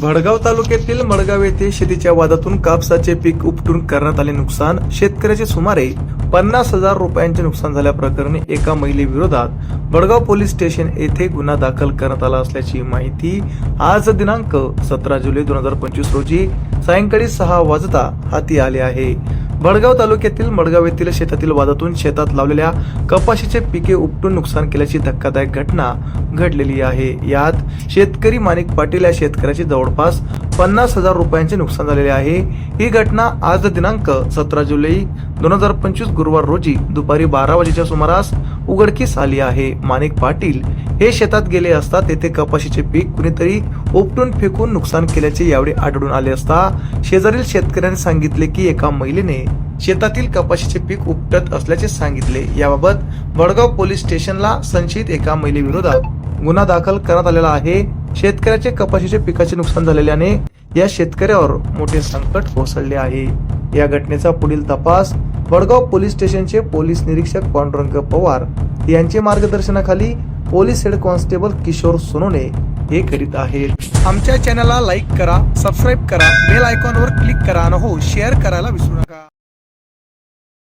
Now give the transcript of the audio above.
भडगाव तालुक्यातील मडगाव येथे शेतीच्या वादातून कापसाचे पीक उपटून करण्यात आले नुकसान. शेतकऱ्याचे सुमारे पन्नास हजार रुपयांचे नुकसान झाल्याप्रकरणी एका महिलेविरोधात बडगाव पोलीस स्टेशन येथे गुन्हा दाखल करण्यात आला असल्याची माहिती आज दिनांक सतरा जुलै दोन हजार पंचवीस रोजी सायंकाळी सहा वाजता हाती आले आहे. मडगाव तालुक्यातील मडगाव येथील शेतातील वादातून शेतात लावलेल्या कपाशीचे पिके उपटून नुकसान केल्याची धक्कादायक घटना घडलेली आहे. यात शेतकरी माणिक पाटील या शेतकऱ्याची जवळपास पन्नास हजार रुपयांचे नुकसान झालेले आहे. ही घटना आज दिनांक सतरा जुलै दोन हजार पंचवीस गुरुवार रोजी दुपारी बारा वाजेच्या सुमारास उघडकीस आली आहे. माणिक पाटील हे शेतात गेले असता तेथे कपाशीचे पीक कुणीतरी उपटून फेकून नुकसान केल्याचे यावेळी आढळून आले असता शेजारील शेतकऱ्यांनी सांगितले की एका महिलेने शेतातील कपाशीचे पीक उपटत असल्याचे सांगितले. याबाबत वडगाव पोलीस स्टेशनला संशयित एका महिलेविरोधात गुन्हा दाखल करण्यात आलेला आहे. शेतकऱ्याचे कपाशीचे पिकाचे नुकसान झालेल्याने या शेतकऱ्यावर मोठे संकट कोसळले आहे. या घटनेचा पुढील तपास वडगाव पोलीस स्टेशनचे पोलीस निरीक्षक पांडुरंग पवार यांचे मार्गदर्शनाखाली police head constable Kishor Sonone हे करीत आहेत. आमच्या चॅनलला लाईक करा सबस्क्राईब करा बेल आयकॉनवर क्लिक करा आणि हो शेअर करायला विसरू नका.